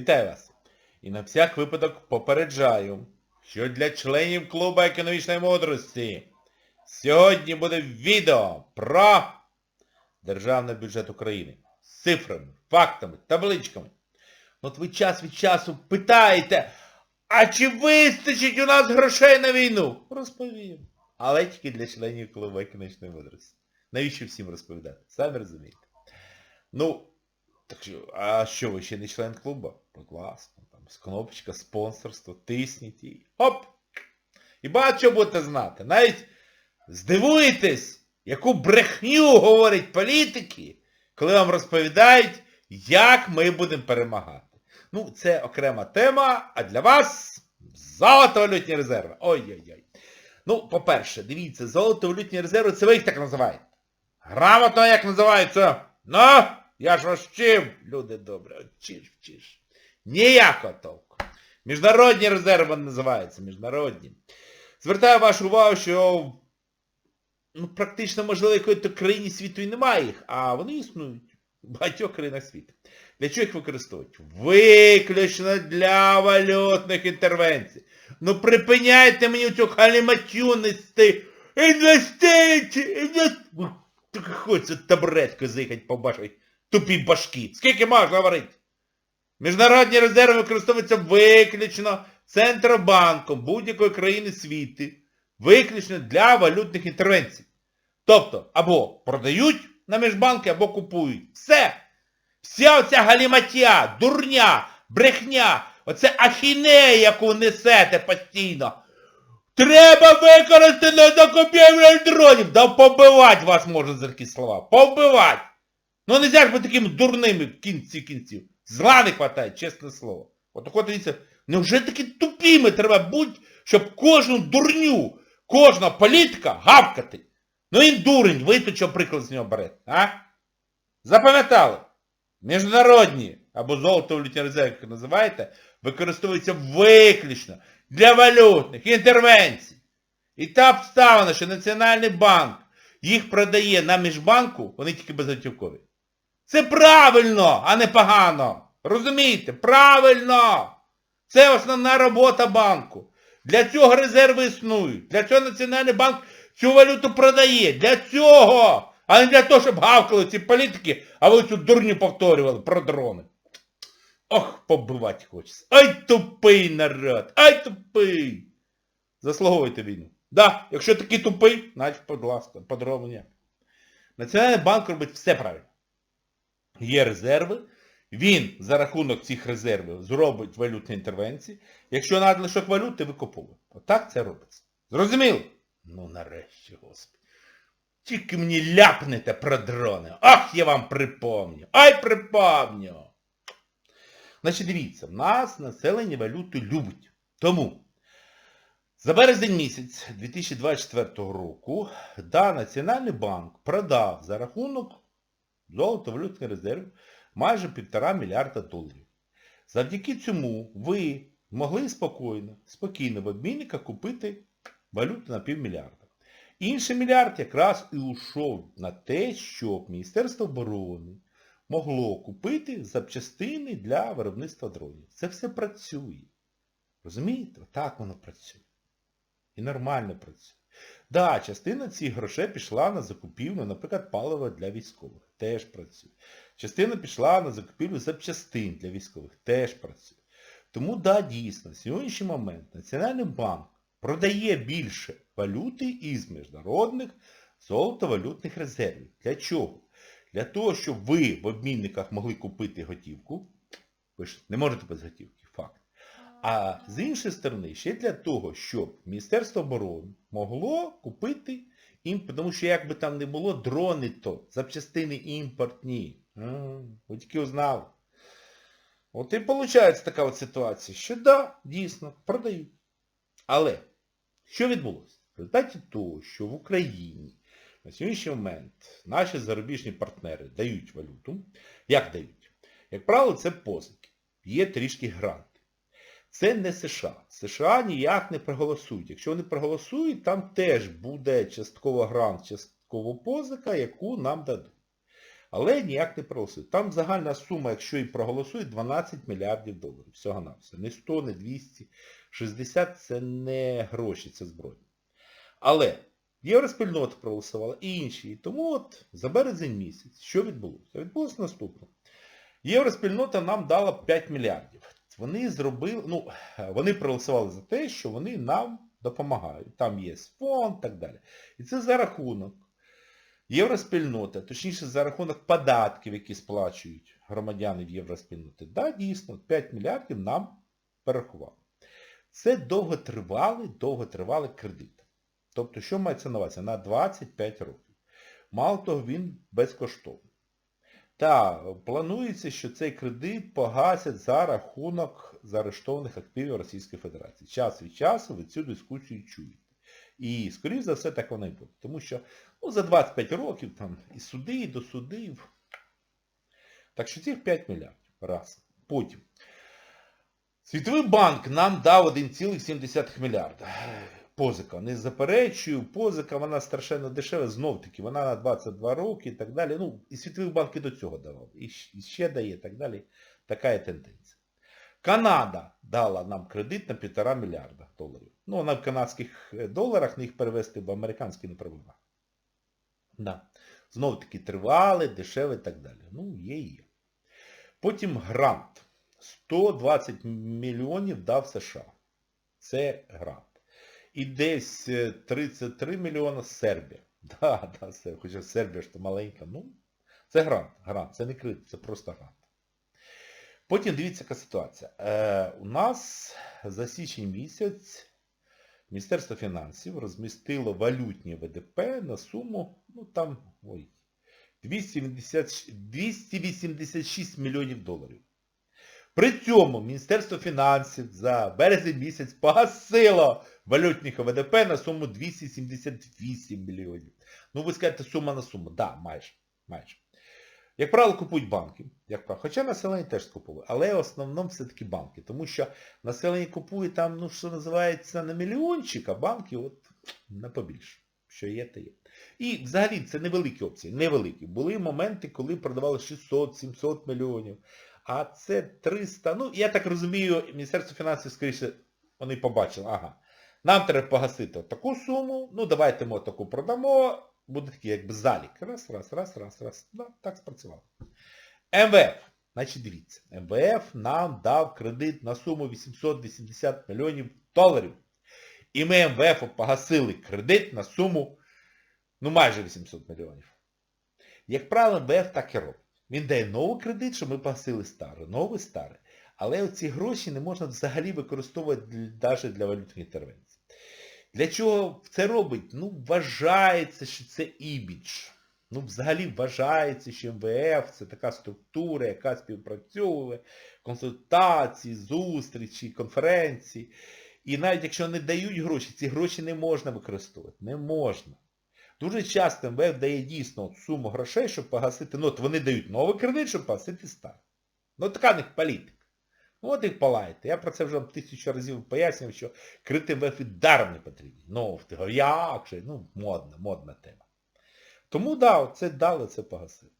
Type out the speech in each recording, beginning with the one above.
Вітаю вас! І на всяк випадок попереджаю, що для членів клубу економічної мудрості сьогодні буде відео про Державний бюджет України з цифрами, фактами, табличками. От ви час від часу питаєте, а чи вистачить у нас грошей на війну? Розповім. Але тільки для членів клубу економічної мудрості. Навіщо всім розповідати? Самі розумієте. Ну, так що, а що, ви ще не член клубу? Будь ласка, там кнопочка спонсорство, тисніть і оп! І багато що будете знати. Навіть здивуєтесь, яку брехню говорять політики, коли вам розповідають, як ми будемо перемагати. Ну, це окрема тема, а для вас золотовалютні резерви. Ой-ой-ой. Ну, по-перше, дивіться, золотовалютні резерви, це ви їх так називаєте. Грамотно як називаються? Ну, я ж вчив, люди добрі, вчиш, вчиш. Ніякого толку. Міжнародні резерви називаються, міжнародні. Звертаю вашу увагу, що ну, практично, можливо, якої-то країні світу і немає їх, а вони існують в багатьох країнах світу. Для чого їх використовують? Виключно для валютних інтервенцій. Ну припиняйте мені цю халіматю нести. Інвестиції! інвестиції. Хочеться табуреткою заїхати по тупій башки. Скільки можна говорити? Міжнародні резерви використовуються виключно Центробанком будь-якої країни світу. Виключно для валютних інтервенцій. Тобто, або продають на міжбанки, або купують. Все! Вся оця галіматя, дурня, брехня, оце ахінея, яку несете постійно. Треба використати на закупівлю дронів. Да побивать вас можна за такі слова. Побивать. Ну не ж бути такими дурними в кінці кінців. Зла не хватає, чесне слово. От так дивіться, невже такі тупіми треба бути, щоб кожну дурню, кожного політика гавкати? Ну він дурень, ви тут що приклад з нього берете, а? Запам'ятали? Міжнародні або золотовалютні резерви, як називаєте, використовуються виключно для валютних інтервенцій. І та обставина, що Національний банк їх продає на міжбанку, вони тільки безготівкові. Це правильно, а не погано. Розумієте? Правильно! Це основна робота банку. Для цього резерви існують. Для цього Національний банк цю валюту продає. Для цього! А не для того, щоб гавкали ці політики, а ви цю дурню повторювали про дрони. Ох, побивати хочеться. Ай тупий народ! Ай тупий! Заслуговуйте війну. Да, якщо такий тупий, значить, будь ласка, по-другому. Національний банк робить все правильно. Є резерви, він за рахунок цих резервів зробить валютні інтервенції. Якщо надлишок валюти, викуповує. Отак це робиться. Зрозуміло? Ну нарешті, господи. Тільки мені ляпнете про дрони. Ах, я вам припомню. Ай припомню. Значить, дивіться, в нас населення валюту любить. Тому за березень місяць 2024 року да, Національний банк продав за рахунок золотовалютних резервів майже півтора мільярда доларів. Завдяки цьому ви могли спокійно, спокійно в обмінниках купити валюту на півмільярда. Інший мільярд якраз і ушов на те, щоб Міністерство оборони могло купити запчастини для виробництва дронів. Це все працює. Розумієте? Так воно працює. І нормально працює. Да, частина цих грошей пішла на закупівлю, наприклад, палива для військових. Теж працює. Частина пішла на закупівлю запчастин для військових. Теж працює. Тому, да, дійсно, в сьогоднішній момент Національний банк продає більше валюти із міжнародних золотовалютних резервів. Для чого? Для того, щоб ви в обмінниках могли купити готівку. Ви ж не можете без готівки. А з іншої сторони, ще для того, щоб Міністерство оборони могло купити, ім- тому що як би там не було, дрони то, запчастини імпортні. Ви тільки узнали. От і виходить така от ситуація, що да, дійсно, продають. Але, що відбулося? В результаті того, що в Україні на сьогоднішній момент наші зарубіжні партнери дають валюту, як дають? Як правило, це позики. Є трішки гранти. Це не США. США ніяк не проголосують. Якщо вони проголосують, там теж буде частково грант, частково позика, яку нам дадуть. Але ніяк не проголосують. Там загальна сума, якщо і проголосують, 12 мільярдів доларів. Всього на все. Не 100, не 200. 60 це не гроші, це зброя. Але Євроспільнота проголосувала і інші. І тому от за березень місяць, що відбулося? Відбулося наступне. Євроспільнота нам дала 5 мільярдів. Вони зробили, ну, вони проголосували за те, що вони нам допомагають. Там є фонд і так далі. І це за рахунок євроспільноти, точніше за рахунок податків, які сплачують громадяни в євроспільноти. Да, дійсно, 5 мільярдів нам перерахували. Це довготривалий, довготривалий кредит. Тобто, що мається на увазі? На 25 років. Мало того, він безкоштовний. Та планується, що цей кредит погасять за рахунок заарештованих активів Російської Федерації. Час від часу ви цю дискусію чуєте. І, скоріш за все, так воно і буде. Тому що ну, за 25 років там і суди, і до судів. Так що цих 5 мільярдів. Раз. Потім. Світовий банк нам дав 1,7 мільярда. Позика. Не заперечую, позика, вона страшенно дешева, знов таки, вона на 22 роки і так далі. Ну, і Світовий банк і до цього давав. І ще дає і так далі. Така є тенденція. Канада дала нам кредит на 1,5 мільярда доларів. Ну, вона в канадських е, доларах, не їх перевести в американські не проблема. Да. Знов таки тривали, дешеве і так далі. Ну, є і є. Потім грант. 120 мільйонів дав США. Це грант. І десь е, 33 мільйона Сербія. Да, да, Сербія. Хоча Сербія ж то маленька. Ну, це грант. Грант. Це не кредит, це просто грант. Потім дивіться, яка ситуація. Е, у нас за січень місяць Міністерство фінансів розмістило валютні ВДП на суму, ну там, ой, 286 мільйонів доларів. При цьому Міністерство фінансів за березень місяць погасило валютних ВДП на суму 278 мільйонів. Ну ви скажете, сума на суму. Так, да, майже. майже. Як правило, купують банки. Як правило. Хоча населення теж скуповує. Але в основному все-таки банки. Тому що населення купує там, ну що називається, на мільйончик, а банки от на побільше. Що є, то є. І взагалі це невеликі опції. Невеликі. Були моменти, коли продавали 600-700 мільйонів. А це 300. Ну, я так розумію, Міністерство фінансів, скоріше, вони побачили, ага, нам треба погасити таку суму, ну давайте ми таку продамо, буде такий якби залік. Раз, раз, раз, раз, раз. Да, так спрацювало. МВФ. Значить, дивіться, МВФ нам дав кредит на суму 880 мільйонів доларів. І ми МВФ погасили кредит на суму, ну майже 800 мільйонів. Як правило, МВФ так і робить. Він дає новий кредит, щоб ми погасили старий, новий старий. Але ці гроші не можна взагалі використовувати навіть для валютних інтервенцій. Для чого це робить? Ну, вважається, що це імідж. Ну, взагалі вважається, що МВФ це така структура, яка співпрацьовує, консультації, зустрічі, конференції. І навіть якщо не дають гроші, ці гроші не можна використовувати. Не можна. Дуже часто МВФ дає дійсно суму грошей, щоб погасити. Ну, от вони дають новий кредит, щоб погасити старий. Ну, така в них політика. Ну, от їх палаєте. Я про це вже тисячу разів пояснював, що кредити МВФ і даром не потрібні. Ну, як же? Ну, модна, модна тема. Тому, да, це дали, це погасили.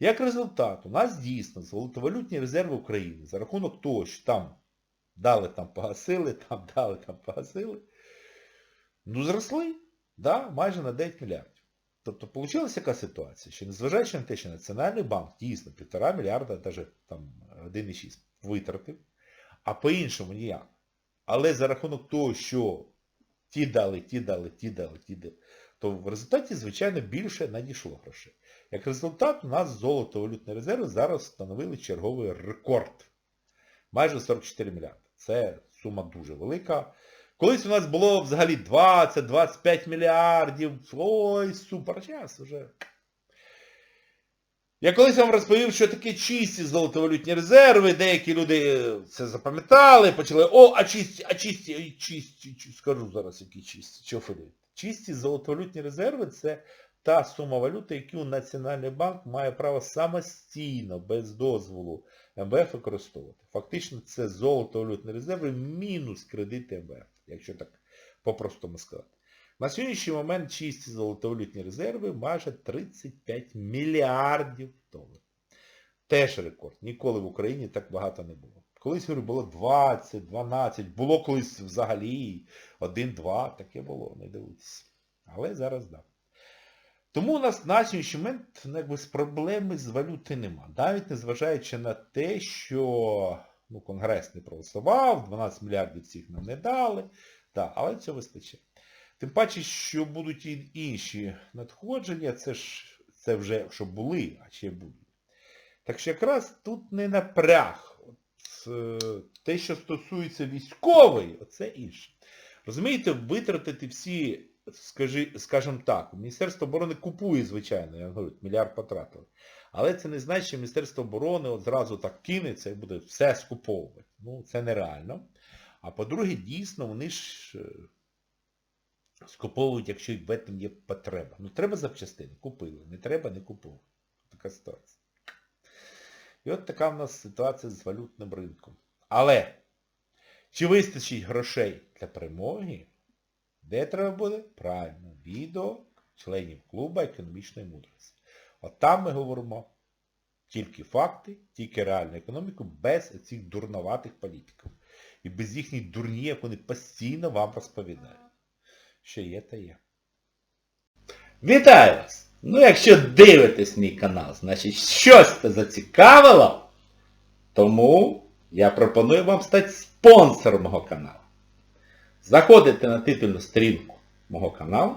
Як результат, у нас дійсно золотовалютні резерви України за рахунок того, що там дали, там погасили, там дали, там погасили, ну, зросли. Да, майже на 9 мільярдів. Тобто вийшла яка ситуація, що незважаючи на те, що Національний банк дійсно 1,5 мільярда, навіть там 1,6 витратив, а по-іншому ніяк. Але за рахунок того, що ті дали, ті дали, ті дали, ті дали, то в результаті, звичайно, більше надійшло грошей. Як результат, у нас золото-валютні резерви зараз встановили черговий рекорд. Майже 44 мільярди. Це сума дуже велика. Колись у нас було взагалі 20-25 мільярдів. Ой, супер час вже. Я колись вам розповів, що таке чисті золотовалютні резерви, деякі люди це запам'ятали, почали, о, а чисті, а чисті, а чисті, чисті, скажу зараз, які чисті, що філюють. Чисті золотовалютні резерви це та сума валюти, яку Національний банк має право самостійно, без дозволу МВФ використовувати. Фактично це золотовалютні резерви мінус кредити МВФ, якщо так по-простому сказати. На сьогоднішній момент чисті золотовалютні резерви майже 35 мільярдів доларів. Теж рекорд. Ніколи в Україні так багато не було. Колись, говорю, було 20, 12, було колись взагалі 1-2, таке було, не дивитися. Але зараз так. Да. Тому у нас на сьогоднішній момент ну, якби, проблеми з валюти нема. Навіть незважаючи на те, що ну, Конгрес не проголосував, 12 мільярдів всіх нам не дали, да, але цього вистачає. Тим паче, що будуть і інші надходження, це ж це вже що були, а ще будуть. Так що якраз тут не напряг. От, е, те, що стосується військової, оце інше. Розумієте, витратити всі, скажімо так, Міністерство оборони купує, звичайно, я говорю, мільярд потратили. Але це не значить, що Міністерство оборони от зразу так кинеться і буде все скуповувати. Ну, це нереально. А по-друге, дійсно, вони ж е, скуповують, якщо в этом є потреба. Ну, треба запчастини, купили. Не треба, не купили. Така ситуація. І от така в нас ситуація з валютним ринком. Але, чи вистачить грошей для перемоги? Де треба буде? Правильно, відео членів клубу економічної мудрості. От там ми говоримо тільки факти, тільки реальну економіку, без цих дурноватих політиків. І без їхніх дурні, як вони постійно вам розповідають. Що є, та є. Вітаю вас! Ну, якщо дивитесь мій канал, значить щось це зацікавило, тому я пропоную вам стати спонсором мого каналу. Заходите на титульну сторінку мого каналу,